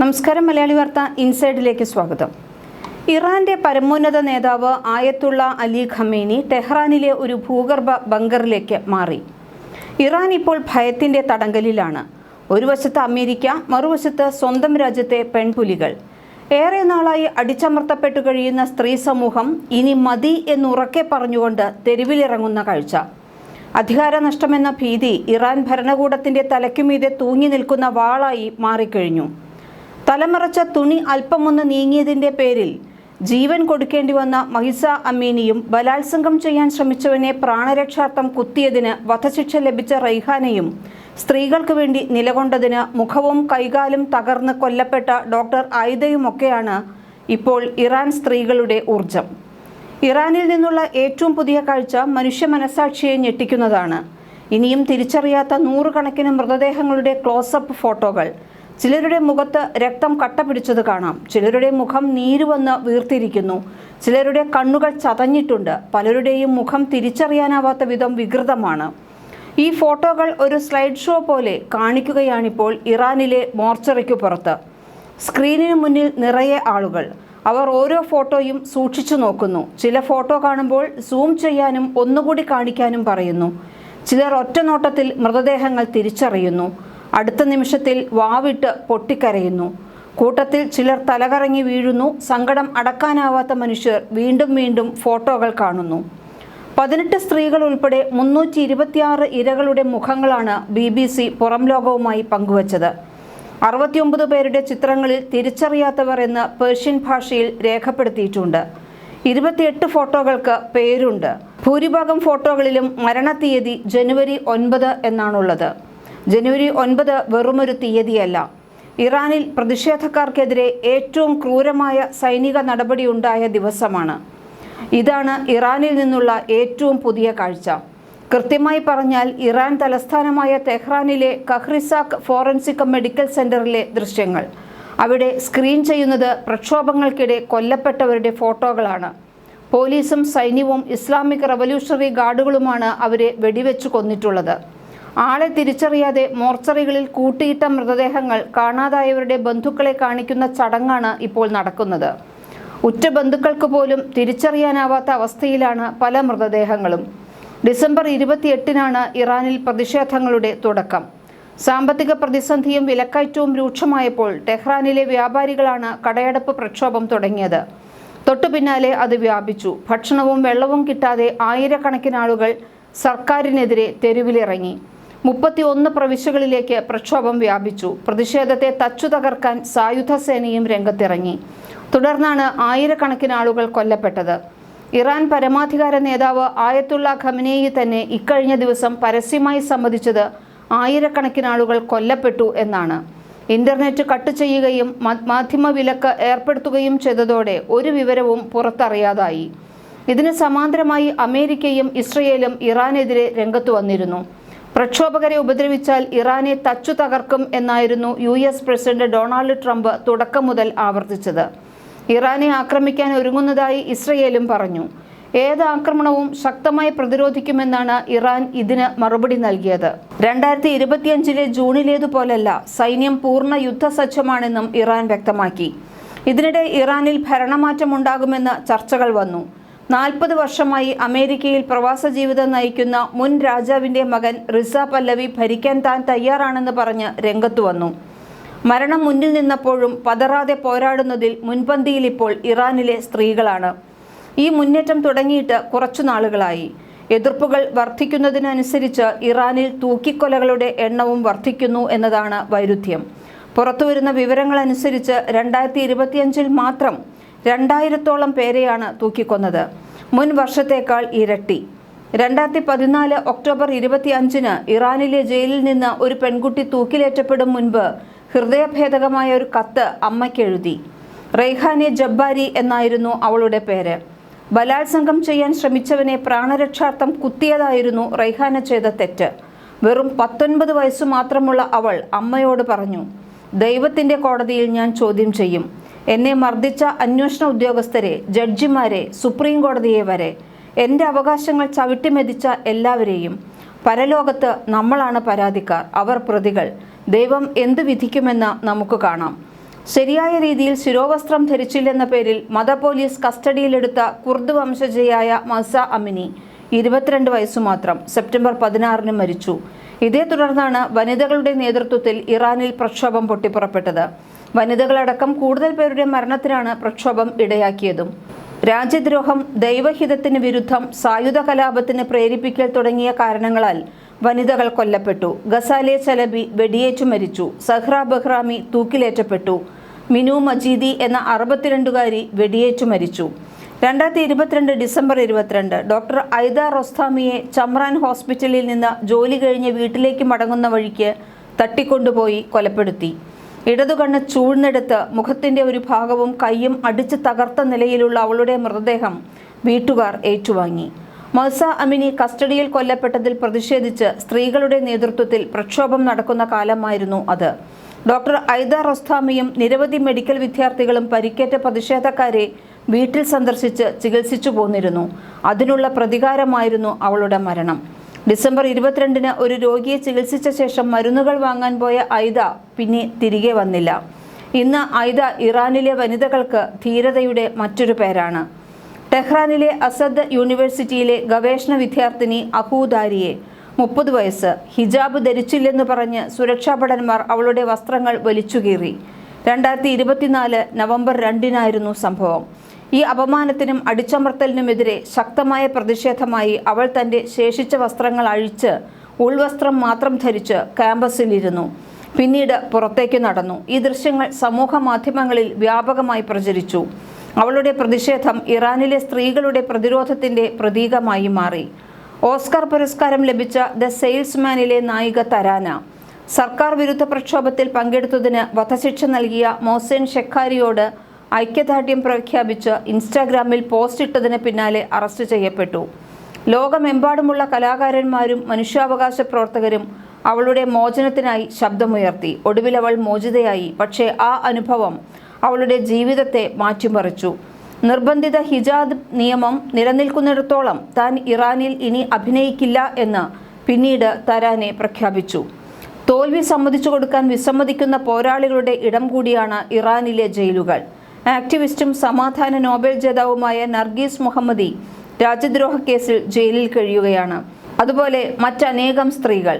നമസ്കാരം മലയാളി വാർത്ത ഇൻസൈഡിലേക്ക് സ്വാഗതം. ഇറാന്റെ പരമോന്നത നേതാവ് ആയത്തുള്ള അലി ഖമേനി ടെഹ്റാനിലെ ഒരു ഭൂഗർഭ ബങ്കറിലേക്ക് മാറി. ഇറാൻ ഇപ്പോൾ ഭയത്തിന്റെ തടങ്കലിലാണ്. ഒരു വശത്ത് അമേരിക്ക മറുവശത്ത് സ്വന്തം രാജ്യത്തെ പെൺപുലികൾ. ഏറെ നാളായി അടിച്ചമർത്തപ്പെട്ടു കഴിയുന്ന സ്ത്രീ സമൂഹം ഇനി മതി എന്നുറക്കെ പറഞ്ഞുകൊണ്ട് തെരുവിലിറങ്ങുന്ന കാഴ്ച. അധികാര നഷ്ടമെന്ന ഭീതി ഇറാൻ ഭരണകൂടത്തിന്റെ തലയ്ക്കുമീതെ തൂങ്ങി നിൽക്കുന്ന വാളായി മാറിക്കഴിഞ്ഞു. തലമറച്ച തുണി അല്പമൊന്ന് നീങ്ങിയതിന്റെ പേരിൽ ജീവൻ കൊടുക്കേണ്ടി വന്ന മഹിസ അമീനിയും ബലാത്സംഗം ചെയ്യാൻ ശ്രമിച്ചവനെ പ്രാണരക്ഷാർത്ഥം കുത്തിയതിന് വധശിക്ഷ ലഭിച്ച റൈഹാനയും സ്ത്രീകൾക്ക് വേണ്ടി നിലകൊണ്ടതിന് മുഖവും കൈകാലും തകർന്ന് കൊല്ലപ്പെട്ട ഡോക്ടർ ആയിദയുമൊക്കെയാണ് ഇപ്പോൾ ഇറാൻ സ്ത്രീകളുടെ ഊർജം ഇറാനിൽ നിന്നുള്ള ഏറ്റവും പുതിയ കാഴ്ച മനുഷ്യ മനസാക്ഷിയെ ഞെട്ടിക്കുന്നതാണ്. ഇനിയും തിരിച്ചറിയാത്ത നൂറുകണക്കിന് മൃതദേഹങ്ങളുടെ ക്ലോസപ്പ് ഫോട്ടോകൾ ചിലരുടെ മുഖത്ത് രക്തം കട്ട പിടിച്ചത് കാണാം. ചിലരുടെ മുഖം നീരുവന്ന് വീർത്തിരിക്കുന്നു. ചിലരുടെ കണ്ണുകൾ ചതഞ്ഞിട്ടുണ്ട്. പലരുടെയും മുഖം തിരിച്ചറിയാനാവാത്ത വിധം വികൃതമാണ്. ഈ ഫോട്ടോകൾ ഒരു സ്ലൈഡ് ഷോ പോലെ കാണിക്കുകയാണിപ്പോൾ ഇറാനിലെ മോർച്ചറിക്കു പുറത്ത്. സ്ക്രീനിന് മുന്നിൽ നിറയെ ആളുകൾ. അവർ ഓരോ ഫോട്ടോയും സൂക്ഷിച്ചു നോക്കുന്നു. ചില ഫോട്ടോ കാണുമ്പോൾ സൂം ചെയ്യാനും ഒന്നുകൂടി കാണിക്കാനും പറയുന്നു. ചിലർ ഒറ്റനോട്ടത്തിൽ മൃതദേഹങ്ങൾ തിരിച്ചറിയുന്നു. അടുത്ത നിമിഷത്തിൽ വാവിട്ട് പൊട്ടിക്കരയുന്നു. കൂട്ടത്തിൽ ചിലർ തലകറങ്ങി വീഴുന്നു. സങ്കടം അടക്കാനാവാത്ത മനുഷ്യർ വീണ്ടും വീണ്ടും ഫോട്ടോകൾ കാണുന്നു. പതിനെട്ട് സ്ത്രീകൾ ഉൾപ്പെടെ മുന്നൂറ്റി ഇരുപത്തിയാറ് ഇരകളുടെ മുഖങ്ങളാണ് ബി ബി സി പുറം ലോകവുമായി പങ്കുവച്ചത്. അറുപത്തിയൊമ്പത് പേരുടെ ചിത്രങ്ങളിൽ തിരിച്ചറിയാത്തവർ എന്ന് പേർഷ്യൻ ഭാഷയിൽ രേഖപ്പെടുത്തിയിട്ടുണ്ട്. ഇരുപത്തിയെട്ട് ഫോട്ടോകൾക്ക് പേരുണ്ട്. ഭൂരിഭാഗം ഫോട്ടോകളിലും മരണ തീയതി ജനുവരി ഒൻപത് എന്നാണുള്ളത്. ജനുവരി ഒൻപത് വെറുമൊരു തീയതിയല്ല. ഇറാനിൽ പ്രതിഷേധക്കാർക്കെതിരെ ഏറ്റവും ക്രൂരമായ സൈനിക നടപടിയുണ്ടായ ദിവസമാണ്. ഇതാണ് ഇറാനിൽ നിന്നുള്ള ഏറ്റവും പുതിയ കാഴ്ച. കൃത്യമായി പറഞ്ഞാൽ ഇറാൻ തലസ്ഥാനമായ തെഹ്റാനിലെ കഹ്റിസാക് ഫോറൻസിക് മെഡിക്കൽ സെന്ററിലെ ദൃശ്യങ്ങൾ. അവിടെ സ്ക്രീൻ ചെയ്യുന്നത് പ്രക്ഷോഭങ്ങൾക്കിടെ കൊല്ലപ്പെട്ടവരുടെ ഫോട്ടോകളാണ്. പോലീസും സൈന്യവും ഇസ്ലാമിക് റവല്യൂഷണറി ഗാർഡുകളുമാണ് അവരെ വെടിവെച്ചു കൊന്നിട്ടുള്ളത്. ആളെ തിരിച്ചറിയാതെ മോർച്ചറികളിൽ കൂട്ടിയിട്ട മൃതദേഹങ്ങൾ കാണാതായവരുടെ ബന്ധുക്കളെ കാണിക്കുന്ന ചടങ്ങാണ് ഇപ്പോൾ നടക്കുന്നത്. ഉറ്റ ബന്ധുക്കൾക്ക് പോലും തിരിച്ചറിയാനാവാത്ത അവസ്ഥയിലാണ് പല മൃതദേഹങ്ങളും. ഡിസംബർ ഇരുപത്തിയെട്ടിനാണ് ഇറാനിൽ പ്രതിഷേധങ്ങളുടെ തുടക്കം. സാമ്പത്തിക പ്രതിസന്ധിയും വിലക്കയറ്റവും രൂക്ഷമായപ്പോൾ ടെഹ്റാനിലെ വ്യാപാരികളാണ് കടയടപ്പ് പ്രക്ഷോഭം തുടങ്ങിയത്. തൊട്ടു പിന്നാലെ അത് വ്യാപിച്ചു. ഭക്ഷണവും വെള്ളവും കിട്ടാതെ ആയിരക്കണക്കിന് ആളുകൾ സർക്കാരിനെതിരെ തെരുവിലിറങ്ങി. മുപ്പത്തി ഒന്ന് പ്രവിശ്യകളിലേക്ക് പ്രക്ഷോഭം വ്യാപിച്ചു. പ്രതിഷേധത്തെ തച്ചു തകർക്കാൻ സായുധ സേനയും രംഗത്തിറങ്ങി. തുടർന്നാണ് ആയിരക്കണക്കിന് ആളുകൾ കൊല്ലപ്പെട്ടത്. ഇറാൻ പരമാധികാര നേതാവ് ആയത്തുള്ള ഖമനേയി തന്നെ ഇക്കഴിഞ്ഞ ദിവസം പരസ്യമായി സമ്മതിച്ചത് ആയിരക്കണക്കിന് ആളുകൾ കൊല്ലപ്പെട്ടു എന്നാണ്. ഇന്റർനെറ്റ് കട്ട് ചെയ്യുകയും മാധ്യമ വിലക്ക് ഏർപ്പെടുത്തുകയും ചെയ്തതോടെ ഒരു വിവരവും പുറത്തറിയാതായി. ഇതിന് സമാന്തരമായി അമേരിക്കയും ഇസ്രയേലും ഇറാനെതിരെ രംഗത്തു വന്നിരുന്നു. പ്രക്ഷോഭകരെ ഉപദ്രവിച്ചാൽ ഇറാനെ തച്ചു തകർക്കും എന്നായിരുന്നു U S president Donald Trump തുടക്കം മുതൽ ആവർത്തിച്ചത്. ഇറാനെ ആക്രമിക്കാൻ ഒരുങ്ങുന്നതായി ഇസ്രയേലും പറഞ്ഞു. ഏത് ആക്രമണവും ശക്തമായി പ്രതിരോധിക്കുമെന്നാണ് ഇറാൻ ഇതിന് മറുപടി നൽകിയത്. രണ്ടായിരത്തി ഇരുപത്തിയഞ്ചിലെ ജൂണിലേതുപോലല്ല സൈന്യം പൂർണ യുദ്ധസജ്ജമാണെന്നും ഇറാൻ വ്യക്തമാക്കി. ഇതിനിടെ ഇറാനിൽ ഭരണമാറ്റം ഉണ്ടാകുമെന്ന് ചർച്ചകൾ വന്നു. നാൽപ്പത് വർഷമായി അമേരിക്കയിൽ പ്രവാസ ജീവിതം നയിക്കുന്ന മുൻ രാജാവിന്റെ മകൻ റിസ പല്ലവി ഭരിക്കാൻ താൻ തയ്യാറാണെന്ന് പറഞ്ഞ് രംഗത്തു വന്നു. മരണം മുന്നിൽ നിന്നപ്പോഴും പതറാതെ പോരാടുന്നതിൽ മുൻപന്തിയിൽ ഇപ്പോൾ ഇറാനിലെ സ്ത്രീകളാണ്. ഈ മുന്നേറ്റം തുടങ്ങിയിട്ട് കുറച്ചു നാളുകളായി. എതിർപ്പുകൾ വർദ്ധിക്കുന്നതിനനുസരിച്ച് ഇറാനിൽ തൂക്കിക്കൊലകളുടെ എണ്ണവും വർദ്ധിക്കുന്നു എന്നതാണ് വൈരുദ്ധ്യം. പുറത്തുവരുന്ന വിവരങ്ങളനുസരിച്ച് രണ്ടായിരത്തി ഇരുപത്തിയഞ്ചിൽ മാത്രം രണ്ടായിരത്തോളം പേരെയാണ് തൂക്കിക്കൊന്നത്. മുൻ വർഷത്തേക്കാൾ ഇരട്ടി. രണ്ടായിരത്തി പതിനാല് ഒക്ടോബർ ഇരുപത്തി അഞ്ചിന് ഇറാനിലെ ജയിലിൽ നിന്ന് ഒരു പെൺകുട്ടി തൂക്കിലേറ്റപ്പെടും മുൻപ് ഹൃദയഭേദകമായ ഒരു കത്ത് അമ്മയ്ക്ക് എഴുതി റെയ്ഹാനെ ജബ്ബാരി എന്നായിരുന്നു അവളുടെ പേര്. ബലാത്സംഗം ചെയ്യാൻ ശ്രമിച്ചവനെ പ്രാണരക്ഷാർത്ഥം കുത്തിയതായിരുന്നു റെയ്ഹാന ചെയ്ത തെറ്റ്. വെറും പത്തൊൻപത് വയസ്സു മാത്രമുള്ള അവൾ അമ്മയോട് പറഞ്ഞു ദൈവത്തിന്റെ കോടതിയിൽ ഞാൻ ചോദ്യം ചെയ്യും. എന്നെ മർദ്ദിച്ച അന്വേഷണ ഉദ്യോഗസ്ഥരെ ജഡ്ജിമാരെ സുപ്രീം കോടതിയെ വരെ എന്റെ അവകാശങ്ങൾ ചവിട്ടിമെതിച്ച എല്ലാവരെയും പരലോകത്ത് നമ്മളാണ് പരാതിക്കാർ അവർ പ്രതികൾ. ദൈവം എന്ത് വിധിക്കുമെന്ന് നമുക്ക് കാണാം. ശരിയായ രീതിയിൽ ശിരോവസ്ത്രം ധരിച്ചില്ലെന്ന പേരിൽ മത പോലീസ് കസ്റ്റഡിയിലെടുത്ത കുർദ് വംശജയായ മസ അമിനി ഇരുപത്തിരണ്ട് വയസ്സു മാത്രം സെപ്റ്റംബർ പതിനാറിന് മരിച്ചു. ഇതേ തുടർന്നാണ് വനിതകളുടെ നേതൃത്വത്തിൽ ഇറാനിൽ പ്രക്ഷോഭം പൊട്ടിപ്പുറപ്പെട്ടത്. വനിതകളടക്കം കൂടുതൽ പേരുടെ മരണത്തിനാണ് പ്രക്ഷോഭം ഇടയാക്കിയതും. രാജ്യദ്രോഹം ദൈവഹിതത്തിന് വിരുദ്ധം സായുധ കലാപത്തിന് പ്രേരിപ്പിക്കൽ തുടങ്ങിയ കാരണങ്ങളാൽ വനിതകൾ കൊല്ലപ്പെട്ടു. ഗസാലെ ചലബി വെടിയേറ്റു മരിച്ചു. സഹ്റ ബഹ്റാമി തൂക്കിലേറ്റപ്പെട്ടു. മിനു മജീദി എന്ന അറുപത്തിരണ്ടുകാരി വെടിയേറ്റു മരിച്ചു. രണ്ടായിരത്തി ഇരുപത്തിരണ്ട് ഡിസംബർ ഇരുപത്തിരണ്ട് ഡോക്ടർ ഐദ റൊസ്താമിയെ ചമ്രാൻ ഹോസ്പിറ്റലിൽ നിന്ന് ജോലി കഴിഞ്ഞ് വീട്ടിലേക്ക് മടങ്ങുന്ന വഴിക്ക് തട്ടിക്കൊണ്ടുപോയി കൊലപ്പെടുത്തി. ഇടതുകണ്ണ് ചൂഴ്ന്നെടുത്ത് മുഖത്തിന്റെ ഒരു ഭാഗവും കൈയും അടിച്ച് തകർത്ത നിലയിലുള്ള അവളുടെ മൃതദേഹം വീട്ടുകാർ ഏറ്റുവാങ്ങി. മൽസ അമിനി കസ്റ്റഡിയിൽ കൊല്ലപ്പെട്ടതിൽ പ്രതിഷേധിച്ച് സ്ത്രീകളുടെ നേതൃത്വത്തിൽ പ്രക്ഷോഭം നടക്കുന്ന കാലമായിരുന്നു അത്. ഡോക്ടർ ഐദ റൊസ്താമിയും നിരവധി മെഡിക്കൽ വിദ്യാർത്ഥികളും പരിക്കേറ്റ പ്രതിഷേധക്കാരെ വീട്ടിൽ സന്ദർശിച്ച് ചികിത്സിച്ചു പോന്നിരുന്നു. അതിനുള്ള പ്രതികാരമായിരുന്നു അവളുടെ മരണം. ഡിസംബർ ഇരുപത്തിരണ്ടിന് ഒരു രോഗിയെ ചികിത്സിച്ച ശേഷം മരുന്നുകൾ വാങ്ങാൻ പോയ ഐദ പിന്നെ തിരികെ വന്നില്ല. ഇന്ന് ഐദ ഇറാനിലെ വനിതകൾക്ക് ധീരതയുടെ മറ്റൊരു പേരാണ്. ടെഹ്റാനിലെ അസദ് യൂണിവേഴ്സിറ്റിയിലെ ഗവേഷണ വിദ്യാർത്ഥിനി അഹൂദാരിയെ മുപ്പത് വയസ്സ് ഹിജാബ് ധരിച്ചില്ലെന്ന് പറഞ്ഞ് സുരക്ഷാഭടന്മാർ അവളുടെ വസ്ത്രങ്ങൾ വലിച്ചുകീറി. രണ്ടായിരത്തി ഇരുപത്തിനാല് നവംബർ രണ്ടിനായിരുന്നു സംഭവം. ഈ അപമാനത്തിനും അടിച്ചമർത്തലിനുമെതിരെ ശക്തമായ പ്രതിഷേധമായി അവൾ തന്റെ ശേഷിച്ച വസ്ത്രങ്ങൾ അഴിച്ച് ഉൾവസ്ത്രം മാത്രം ധരിച്ച് ക്യാമ്പസിലിരുന്നു. പിന്നീട് പുറത്തേക്ക് നടന്നു. ഈ ദൃശ്യങ്ങൾ സമൂഹ മാധ്യമങ്ങളിൽ വ്യാപകമായി പ്രചരിച്ചു. അവളുടെ പ്രതിഷേധം ഇറാനിലെ സ്ത്രീകളുടെ പ്രതിരോധത്തിന്റെ പ്രതീകമായി മാറി. ഓസ്കർ പുരസ്കാരം ലഭിച്ച ദ സെയിൽസ്മാനിലെ നായിക തരാന. സർക്കാർ വിരുദ്ധ പ്രക്ഷോഭത്തിൽ പങ്കെടുത്തതിന് വധശിക്ഷ നൽകിയ മോസേൻ ഷെക്കാരിയോട് ഐക്യദാർഢ്യം പ്രഖ്യാപിച്ച് ഇൻസ്റ്റാഗ്രാമിൽ പോസ്റ്റ് ഇട്ടതിന് പിന്നാലെ അറസ്റ്റ് ചെയ്യപ്പെട്ടു. ലോകമെമ്പാടുമുള്ള കലാകാരന്മാരും മനുഷ്യാവകാശ പ്രവർത്തകരും അവളുടെ മോചനത്തിനായി ശബ്ദമുയർത്തി. ഒടുവിൽ അവൾ മോചിതയായി. പക്ഷേ ആ അനുഭവം അവളുടെ ജീവിതത്തെ മാറ്റിമറിച്ചു. നിർബന്ധിത ഹിജാബ് നിയമം നിലനിൽക്കുന്നിടത്തോളം താൻ ഇറാനിൽ ഇനി അഭിനയിക്കില്ല എന്ന് പിന്നീട് തരാനെ പ്രഖ്യാപിച്ചു. തോൽവി സമ്മതിച്ചു കൊടുക്കാൻ വിസമ്മതിക്കുന്ന പോരാളികളുടെ ഇടം കൂടിയാണ് ഇറാനിലെ ജയിലുകൾ. ആക്ടിവിസ്റ്റും സമാധാന നോബൽ ജേതാവുമായ നർഗീസ് മുഹമ്മദി രാജ്യദ്രോഹ കേസിൽ ജയിലിൽ കഴിയുകയാണ്. അതുപോലെ മറ്റനേകം സ്ത്രീകൾ.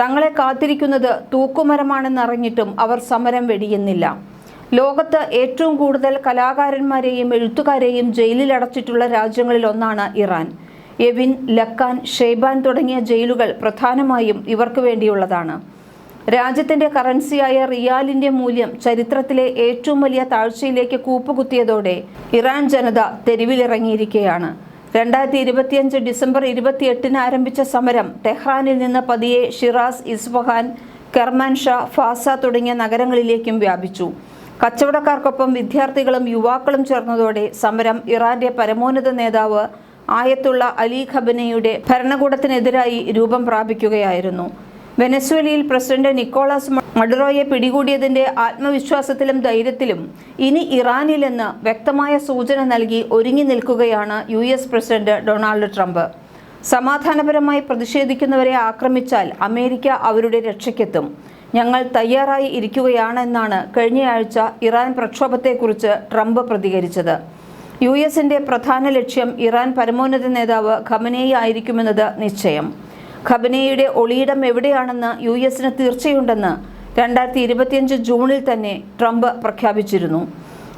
തങ്ങളെ കാത്തിരിക്കുന്നത് തൂക്കുമരമാണെന്നറിഞ്ഞിട്ടും അവർ സമരം വെടിയുന്നില്ല. ലോകത്ത് ഏറ്റവും കൂടുതൽ കലാകാരന്മാരെയും എഴുത്തുകാരെയും ജയിലിൽ അടച്ചിട്ടുള്ള രാജ്യങ്ങളിൽ ഒന്നാണ് ഇറാൻ. എവിൻ ലക്കാൻ ഷെയ്ബാൻ തുടങ്ങിയ ജയിലുകൾ പ്രധാനമായും ഇവർക്ക് വേണ്ടിയുള്ളതാണ്. രാജ്യത്തിന്റെ കറൻസിയായ റിയാലിന്റെ മൂല്യം ചരിത്രത്തിലെ ഏറ്റവും വലിയ താഴ്ചയിലേക്ക് കൂപ്പുകുത്തിയതോടെ ഇറാൻ ജനത തെരുവിലിറങ്ങിയിരിക്കുകയാണ്. രണ്ടായിരത്തി ഇരുപത്തിയഞ്ച് ഡിസംബർ ഇരുപത്തിയെട്ടിന് ആരംഭിച്ച സമരം ടെഹ്റാനിൽ നിന്ന് പതിയെ ഷിറാസ് ഇസ്ഫഹാൻ കെർമാൻ ഷാ ഫാസ തുടങ്ങിയ നഗരങ്ങളിലേക്കും വ്യാപിച്ചു. കച്ചവടക്കാർക്കൊപ്പം വിദ്യാർത്ഥികളും യുവാക്കളും ചേർന്നതോടെ സമരം ഇറാന്റെ പരമോന്നത നേതാവ് ആയത്തുള്ള അലി ഖബനയുടെ ഭരണകൂടത്തിനെതിരായി രൂപം പ്രാപിക്കുകയായിരുന്നു. വെനസ്വേലയിൽ പ്രസിഡന്റ് നിക്കോളാസ് മഡുറോയെ പിടികൂടിയതിന്റെ ആത്മവിശ്വാസത്തിലും ധൈര്യത്തിലും ഇനി ഇറാനിലെന്ന് വ്യക്തമായ സൂചന നൽകി ഒരുങ്ങി നിൽക്കുകയാണ് U S president Donald Trump. സമാധാനപരമായി പ്രതിഷേധിക്കുന്നവരെ ആക്രമിച്ചാൽ അമേരിക്ക അവരുടെ രക്ഷയ്ക്കെത്തും. ഞങ്ങൾ തയ്യാറായി ഇരിക്കുകയാണെന്നാണ് കഴിഞ്ഞയാഴ്ച ഇറാൻ പ്രക്ഷോഭത്തെക്കുറിച്ച് ട്രംപ് പ്രതികരിച്ചത്. യു എസിന്റെ പ്രധാന ലക്ഷ്യം ഇറാൻ പരമോന്നത നേതാവ് ഖമനേയി ആയിരിക്കുമെന്നത് നിശ്ചയം. ഖബനയുടെ ഒളിയിടം എവിടെയാണെന്ന് യു എസിന് തീർച്ചയുണ്ടെന്ന് രണ്ടായിരത്തി ഇരുപത്തിയഞ്ച് ജൂണിൽ തന്നെ ട്രംപ് പ്രഖ്യാപിച്ചിരുന്നു.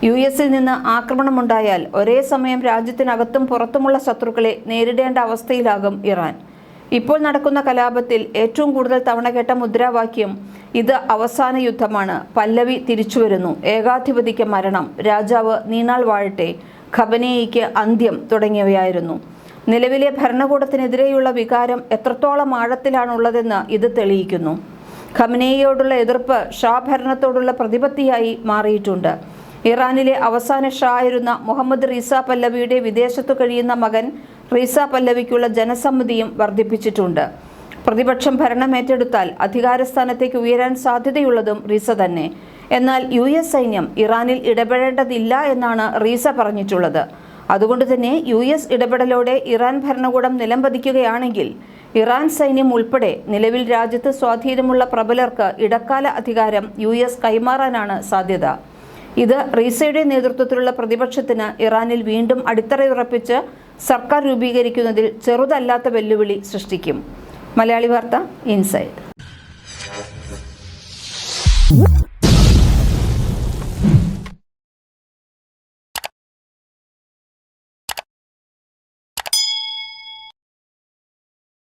യു എസിൽ നിന്ന് ആക്രമണമുണ്ടായാൽ ഒരേ സമയം രാജ്യത്തിനകത്തും പുറത്തുമുള്ള ശത്രുക്കളെ നേരിടേണ്ട അവസ്ഥയിലാകും ഇറാൻ. ഇപ്പോൾ നടക്കുന്ന കലാപത്തിൽ ഏറ്റവും കൂടുതൽ തവണ കേട്ട മുദ്രാവാക്യം ഇത് അവസാന യുദ്ധമാണ്. പല്ലവി തിരിച്ചുവരുന്നു. ഏകാധിപതിക്ക് മരണം. രാജാവ് നീണാൾ വാഴട്ടെ. ഖബനേയിക്ക് അന്ത്യം തുടങ്ങിയവയായിരുന്നു. നിലവിലെ ഭരണകൂടത്തിനെതിരെയുള്ള വികാരം എത്രത്തോളം ആഴത്തിലാണുള്ളതെന്ന് ഇത് തെളിയിക്കുന്നു. ഖമനേയോടുള്ള എതിർപ്പ് ഷാ ഭരണത്തോടുള്ള പ്രതിപത്തിയായി മാറിയിട്ടുണ്ട്. ഇറാനിലെ അവസാന ഷാ ആയിരുന്ന മുഹമ്മദ് റീസ പല്ലവിയുടെ വിദേശത്തു കഴിയുന്ന മകൻ റീസ പല്ലവിക്കുള്ള ജനസമ്മതിയും വർദ്ധിപ്പിച്ചിട്ടുണ്ട്. പ്രതിപക്ഷം ഭരണമേറ്റെടുത്താൽ അധികാരസ്ഥാനത്തേക്ക് ഉയരാൻ സാധ്യതയുള്ളതും റീസ തന്നെ. എന്നാൽ യു സൈന്യം ഇറാനിൽ ഇടപെടേണ്ടതില്ല എന്നാണ് റീസ പറഞ്ഞിട്ടുള്ളത്. അതുകൊണ്ട് തന്നെ യു എസ് ഇടപെടലോടെ ഇറാൻ ഭരണകൂടം നിലംപതിക്കുകയാണെങ്കിൽ ഇറാൻ സൈന്യം ഉൾപ്പെടെ നിലവിൽ രാജ്യത്ത് സ്വാധീനമുള്ള പ്രബലർക്ക് ഇടക്കാല അധികാരം യു എസ് കൈമാറാനാണ് സാധ്യത. ഇത് റീസയുടെ നേതൃത്വത്തിലുള്ള പ്രതിപക്ഷത്തിന് ഇറാനിൽ വീണ്ടും അടിത്തറയുറപ്പിച്ച് സർക്കാർ രൂപീകരിക്കുന്നതിൽ ചെറുതല്ലാത്ത വെല്ലുവിളി സൃഷ്ടിക്കും. മലയാളി വാർത്ത ഇൻസൈഡ്